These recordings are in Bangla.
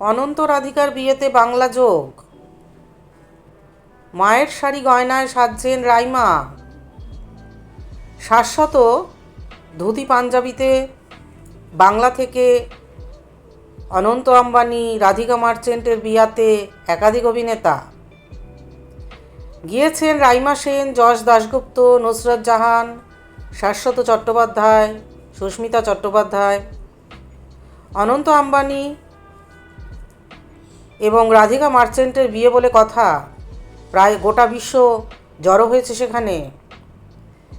অনন্ত রাধিকার বিয়েতে বাংলা যোগ। মায়ের শাড়ি গয়নায় সাজছেন রাইমা। শাশ্বত ধুতি পাঞ্জাবিতে বাংলা থেকে অনন্ত আম্বানি রাধিকা মার্চেন্টের বিয়াতে একাধিক অভিনেতা। গিয়েছেন রাইমা সেন, যশ দাশগুপ্ত, নুসরত জাহান, শাশ্বত চট্টোপাধ্যায়, সুস্মিতা চট্টোপাধ্যায়। অনন্ত আম্বানি এবং রাধিকা মার্চেন্টের বিয়ে বলে কথা। প্রায় গোটা বিশ্ব জড়ো হয়েছে সেখানে।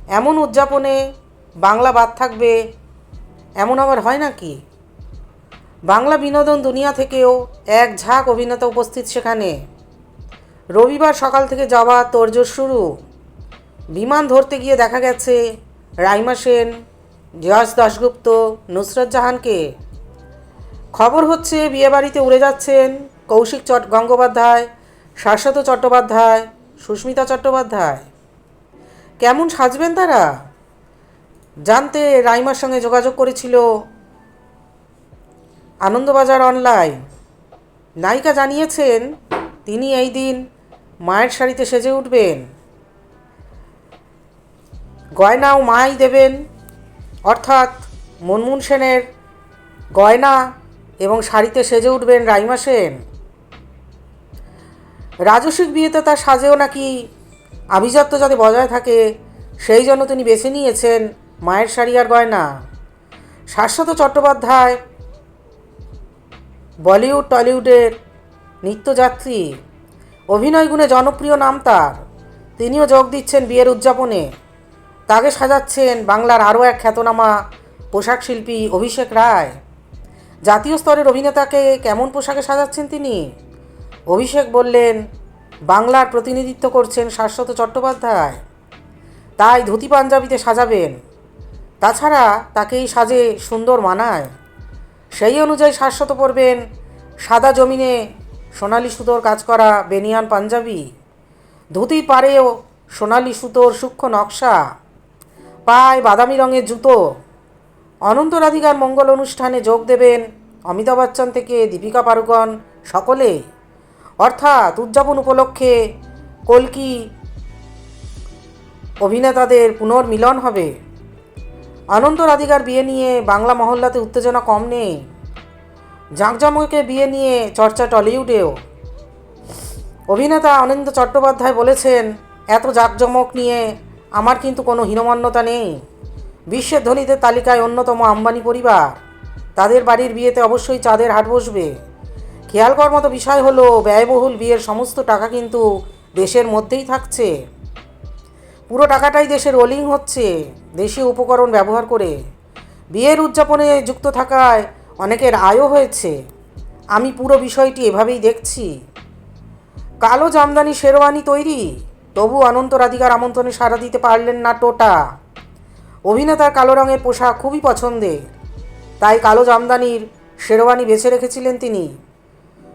এমন উদযাপনে বাংলা বাদ থাকবে, এমন আবার হয় নাকি? বাংলা বিনোদন দুনিয়া থেকেও এক ঝাঁক অভিনেতা উপস্থিত সেখানে। রবিবার সকাল থেকে যাওয়া তোড়জোড় শুরু। বিমান ধরতে গিয়ে দেখা গেছে রাইমা সেন, জয়াস দাশগুপ্ত, নুসরত জাহানকে। খবর হচ্ছে বিয়েবাড়িতে উড়ে যাচ্ছেন কৌশিক চট গঙ্গোপাধ্যায়, শাশ্বত চট্টোপাধ্যায়, সুস্মিতা চট্টোপাধ্যায়। কেমন সাজবেন তারা? জানতে রাইমার সঙ্গে যোগাযোগ করেছিল আনন্দবাজার অনলাইন। নায়িকা জানিয়েছেন, তিনি এই দিন মায়ের শাড়িতে সেজে উঠবেন। গয়নাও মাই দেবেন। অর্থাৎ মনমুন সেনের গয়না এবং শাড়িতে সেজে উঠবেন রাইমা সেন। রাজস্বিক বিয়েতে তার সাজেও নাকি আভিজাত্য যাতে বজায় থাকে, সেই জন্য তিনি বেছে নিয়েছেন মায়ের শাড়ি আর গয়না। শাশ্বত চট্টোপাধ্যায়, বলিউড, টলিউডের নিত্যযাত্রী, অভিনয় গুণে জনপ্রিয় নাম তার। তিনিও যোগ দিচ্ছেন বিয়ের উদযাপনে। তাকে সাজাচ্ছেন বাংলার আরও এক খ্যাতনামা পোশাক শিল্পী অভিষেক রায়। জাতীয় স্তরের অভিনেতাকে কেমন পোশাকে সাজাচ্ছেন তিনি? অভিষেক বললেন, বাংলার প্রতিনিধিত্ব করছেন শাশ্বত চট্টোপাধ্যায়। তাই ধুতি পাঞ্জাবিতে সাজাবেন। তাছাড়া তাকে এই সাজে সুন্দর মানায়। সেই অনুযায়ী শাশ্বত পরবেন সাদা জমিনে সোনালি সুতোর কাজ করা বেনিয়ান পাঞ্জাবি। ধুতি পাড়েও সোনালি সুতোর সূক্ষ্ম নকশা। পায় বাদামি রঙের জুতো। অনন্ত রাধিকার মঙ্গল অনুষ্ঠানে যোগ দেবেন অমিতাভ বচ্চন থেকে দীপিকা পাড়ুকন সকলে। অর্থাৎ উদযাপন উপলক্ষে কলকি অভিনেতাদের পুনর্মিলন হবে? আনন্দ রাধিকার বিয়ে নিয়ে বাংলা মহল্লাতে উত্তেজনা কম নেই। জাঁকজমকে বিয়ে নিয়ে চর্চা টলিউডেও। অভিনেতা অনিন্দ চট্টোপাধ্যায় বলেছেন, এত জাঁকজমক নিয়ে আমার কিন্তু কোনো হীনমান্যতা নেই। বিশ্বের ধনীদের তালিকায় অন্যতম আম্বানি পরিবার। তাদের বাড়ির বিয়েতে অবশ্যই চাঁদের হাট বসবে। খেয়াল করার মতো বিষয় হলো, ব্যয়বহুল বিয়ের সমস্ত টাকা কিন্তু দেশের মধ্যেই থাকছে। পুরো টাকাটাই দেশে রোলিং হচ্ছে, দেশীয় উপকরণ ব্যবহার করে। বিয়ের উদযাপনে যুক্ত থাকায় অনেকের আয়ও হয়েছে। আমি পুরো বিষয়টি এভাবেই দেখছি। কালো জামদানি শেরওয়ানি তৈরি, তবু অনন্ত রাধিকার আমন্ত্রণে সাড়া দিতে পারলেন না টোটা। অভিনেতার কালো রঙের পোশাক খুবই পছন্দের, তাই কালো জামদানির শেরওয়ানি বেছে রেখেছিলেন তিনি।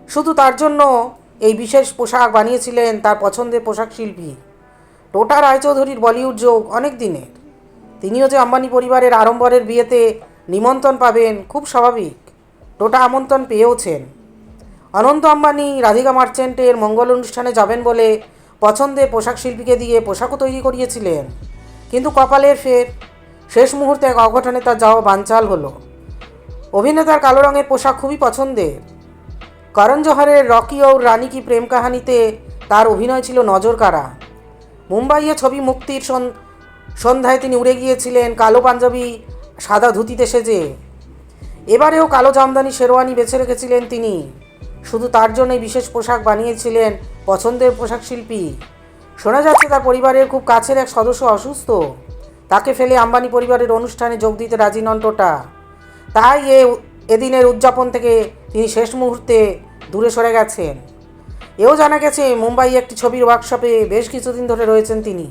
শুধু তার জন্য এই বিশেষ পোশাক বানিয়েছিলেন তার পছন্দের পোশাক শিল্পী। টোটা রায়চৌধুরীর বলিউড যোগ অনেক দিনের। তিনিও যে আম্বানি পরিবারের আড়ম্বরের বিয়েতে নিমন্ত্রণ পাবেন খুব স্বাভাবিক। টোটা আমন্ত্রণ পেয়েওছেন। অনন্ত আম্বানি রাধিকা মার্চেন্টের মঙ্গল অনুষ্ঠানে যাবেন বলে পছন্দের পোশাক শিল্পীকে দিয়ে পোশাকও তৈরি করিয়েছিলেন। কিন্তু কপালের ফের শেষ মুহূর্তে এক অঘটনে তার যাওয়া বানচাল হলো। অভিনেতার কালো রঙের পোশাক খুবই পছন্দের। করণ জোহরের রকি ও রানী কি প্রেম কাহানিতে তার অভিনয় ছিল নজর কাড়া। মুম্বাইয়ে ছবি মুক্তির সন- সন্ধ্যায় তিনি উড়ে গিয়েছিলেন কালো পাঞ্জাবি সাদা ধুতিতে সেজে। এবারেও কালো জামদানি, শেরওয়ানি বেছে রেখেছিলেন তিনি। শুধু তার জন্যই বিশেষ পোশাক বানিয়েছিলেন পছন্দের পোশাক শিল্পী। শোনা যাচ্ছে তার পরিবারের খুব কাছের এক সদস্য অসুস্থ। তাকে ফেলে আম্বানি পরিবারের অনুষ্ঠানে যোগ দিতে রাজি নন টোটা। তাই এ এদিনের উদযাপন থেকে তিনি শেষ মুহূর্তে দূরে সরে গেছেন। এও জানা গেছে মুম্বাই একটি ছবির ওয়ার্কশপে বেশ কিছুদিন ধরে রয়েছেন তিনি।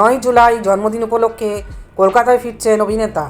নয় জুলাই জন্মদিন উপলক্ষে কলকাতায় ফিরছেন অভিনেতা।